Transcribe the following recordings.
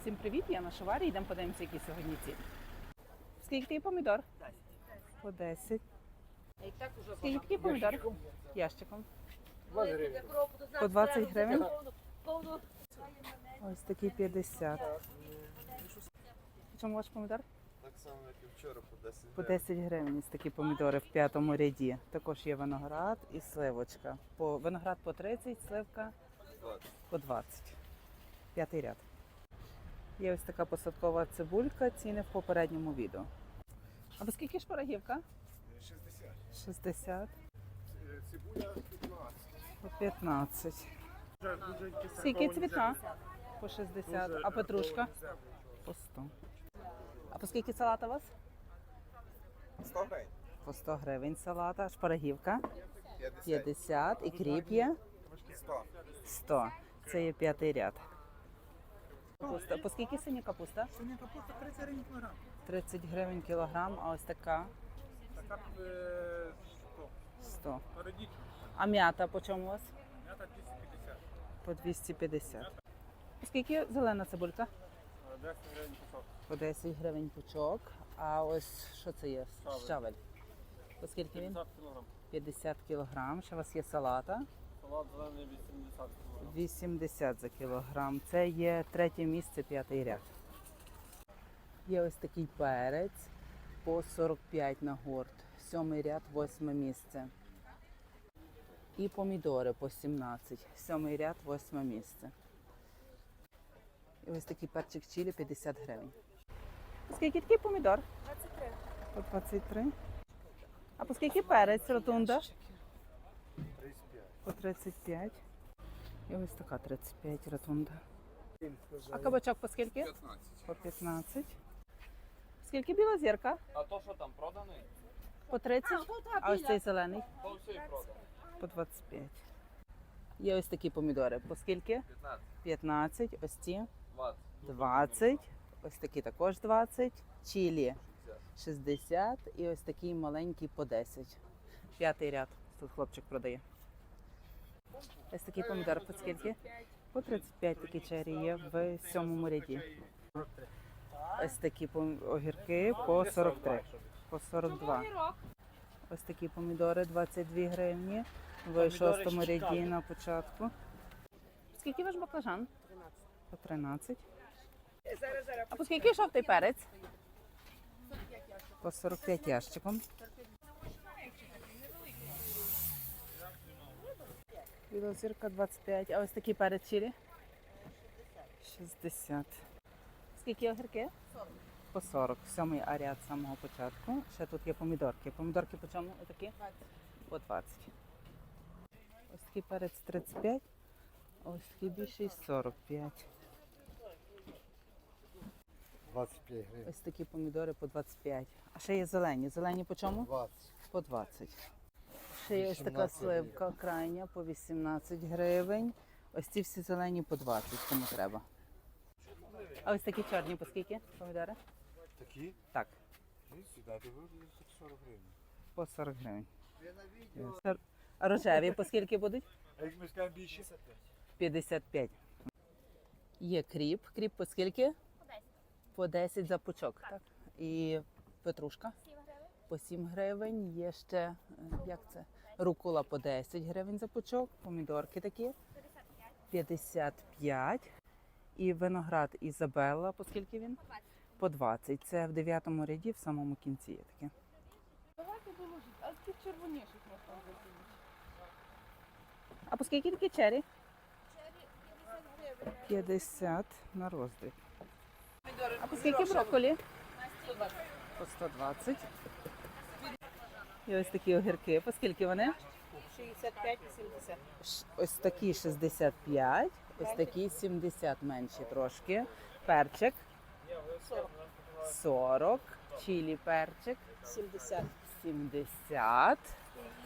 Всім привіт, я на Шоварі. Йдемо подивимося, які сьогодні ціни. Скільки помідор? По 10. Скільки такий помідор? Ящиком. По 20 гривень. Ось такий 50. Чому ваш помідор? Так само, як і вчора, по 10 По 10 гривень ось такі помідори в п'ятому ряді. Також є виноград і сливочка. По, виноград по 30, сливка по 20. П'ятий ряд. Є ось така посадкова цибулька, ціни в попередньому відео. А по скільки шпарагівка? 60. 60 Цибуля 15. по 15. Скільки цвітна? По 60. А петрушка? По 100. А по скільки салата у вас? 100 гривень. По 100 гривень салата. Шпарагівка 50. 50. І кріп є 100. 100. Це є п'ятий ряд. Капуста. По скільки синя капуста? Синя капуста 30 гривень кілограм. 30 гривень кілограм, а ось така Така е, 100. 100. Передіть. А м'ята по чому у вас? М'ята 250. По 250. По скільки зелена цибулька? Е, 10 гривень кусок. По 10 гривень пучок. А ось що це є? Щавель. Щавель. По скільки він? 50 кілограм. 50 кілограм. Ще у вас є салата. Салат зелений 80 кілограм. 80 за кілограм. Це є третє місце, п'ятий ряд. Є ось такий перець по 45 на горд. Сьомий ряд, восьме місце. І помідори по 17. Сьомий ряд, восьме місце. І ось такий перчик чилі 50 гривень. Скільки такий помідор? 23. По 23. А по скільки перець ротунда? 35. По 35. І ось така 35 ротунда. А кабачок по скільки? 15. По 15. Скільки біла зірка? А то, що там проданий, По 30. А ось цей зелений то все і продано. по 25. Є ось такі помідори. По скільки? 15, 15. Ось ці 20. 20. Ось такі також 20. Чилі 60. І ось такий маленький по 10. П'ятий ряд. Тут хлопчик продає. Ось такий помідор по скільки? По 35 такі чері є в сьомому ряді. Ось такі огірки по 43, по 42. Ось такі помідори 22 гривні. В шостому ряді на початку. Скільки ваш баклажан? По 13. А по скільки жовтий перець? По 45 ящиком. Білозірка 25. А ось такий перець чилі? 60. Скільки огірки? 40. По 40. Сьомий аріат з самого початку. Ще тут є помідорки. Помідорки по чому отакі? 20. По 20. Ось такий перець 35. Ось такий більший 45. 25 гривень. Ось такі помідори по 25. А ще є зелені. Зелені по чому? 20. По 20. Ще є ось така 18 сливка крайня по 18 гривень. Ось ці всі зелені по 20, кому треба. А ось такі чорні по скільки помідори? Такі? Так, Ну, сюди ти 40 гривень. по 40 гривень. А рожеві по скільки будуть? А як ми скажемо більше? 55. Є кріп. Кріп по скільки? По 10 за пучок. Так. І петрушка по 7 гривень. Є ще, е, як це? Рукула по 10 гривень за пучок. Помідорки такі. 55. І виноград Ізабелла, по скільки він? По 20. Це в 9 ряді, в самому кінці є таке. Давайте доложіть, а ті можна закинути. А по скільки такі чері? Чері 50 гривень. 50 на роздріб. А по скільки брокколі? По 120. І ось такі огірки. По скільки вони? 65-70. Ш- Ось такі 65, ось такі 70 менші трошки. Перчик 40, чилі перчик 70. 70.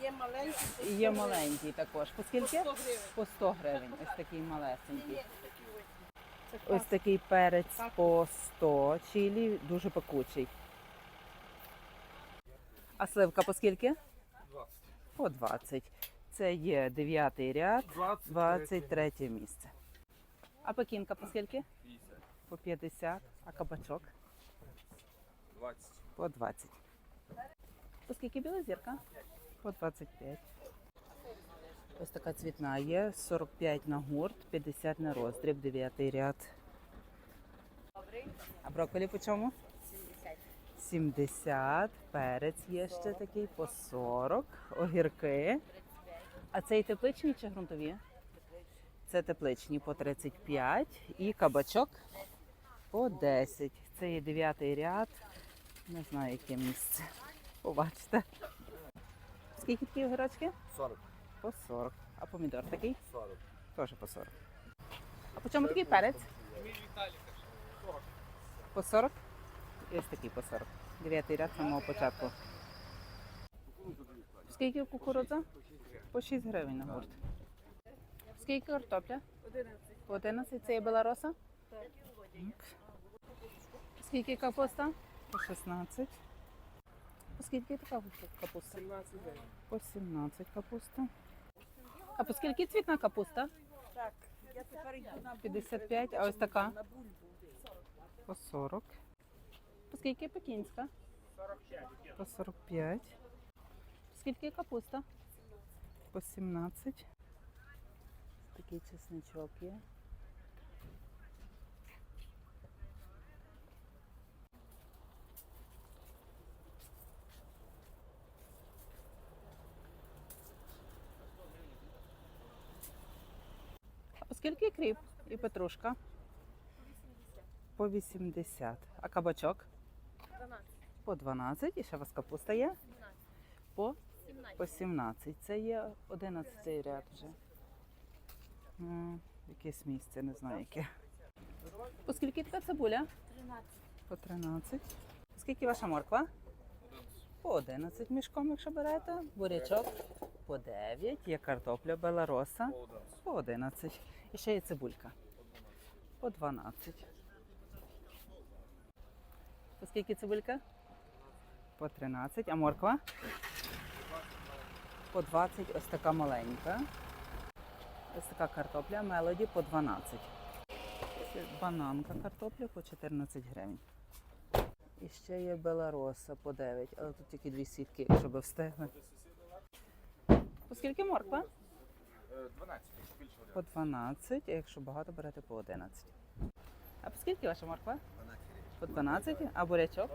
Є маленькі, І є маленький також. По скільки? 100 гривень. По 100 гривень. Ось такий малесенький. Ось. Такий перець по 100 чилі, дуже пекучий. А сливка по скільки? 20. По 20. Це є 9 ряд, 20. 23 місце. А пекінка по скільки? 50. По 50. А кабачок? 20. По 20. По скільки біла зірка? По 25. Ось така цвітна є. 45 на гурт, 50 на роздріб, 9 ряд. А брокколі по чому? 70. 70. Перець є ще такий по 40. Огірки. А це і тепличні чи ґрунтові? Це тепличні по 35. І кабачок по 10. Це є 9 ряд. Не знаю, яке місце. Побачите. Скільки такі огірочки? 40. По 40. А помідор такий? 40. Теж по 40. А по чому такий перець? По 40? І ось такий по 40. Дев'ятий ряд самого початку. Скільки кукурудза? По 6 гривень на гурт. Скільки картопля? 11. По 11. Це є белароса? Так. Скільки капуста? По 16. По скільки така капуста? 17 день. По 17 капуста. А по скільки цвітна капуста? Так, я тепер йду на 55, а ось така? По 40. По скільки пекінська? 45. По 45. Скільки капуста? По 17. Такий чесничок є. Скільки кріп і петрушка? По 80. А кабачок? 12. По 12. І ще у вас капуста є? 17. По 17. по 17. Це є 11 ряд вже. М, Якесь місце, не знаю яке. По скільки така цибуля? 13. По 13. Скільки ваша морква? По 11 мішком, якщо берете. Бурячок по 9. Є картопля белароса по 11. І ще є цибулька. По 12. По скільки цибулька? По 13. А морква? По 20. Ось така маленька. Ось така картопля Мелоді по 12. Бананка картопля по 14 гривень. І ще є белароса по 9, але тут тільки дві сітки, якщо би встигли. По скільки морква? 12, якщо більше По 12, а якщо багато берете по 11. А по скільки ваша морква? По 12, а бурячок?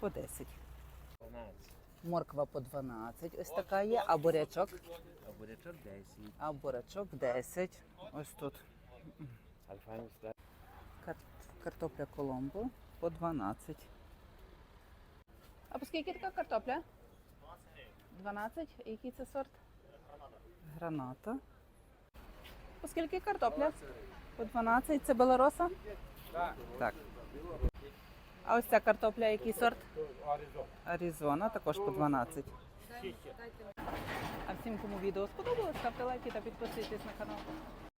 По 10. 12. Морква по 12, ось така є, а бурячок? А бурячок 10. А бурячок 10. Ось тут. Кар- Картопля Коломбо по 12. А по скільки така картопля? 12. І Який це сорт? Граната. По скільки картопля? По 12. Це белороса? Так. Так. А ось ця картопля, який сорт? Аризон. Аризона, також по 12. А всім, кому відео сподобалось, ставте лайки та підписуйтесь на канал.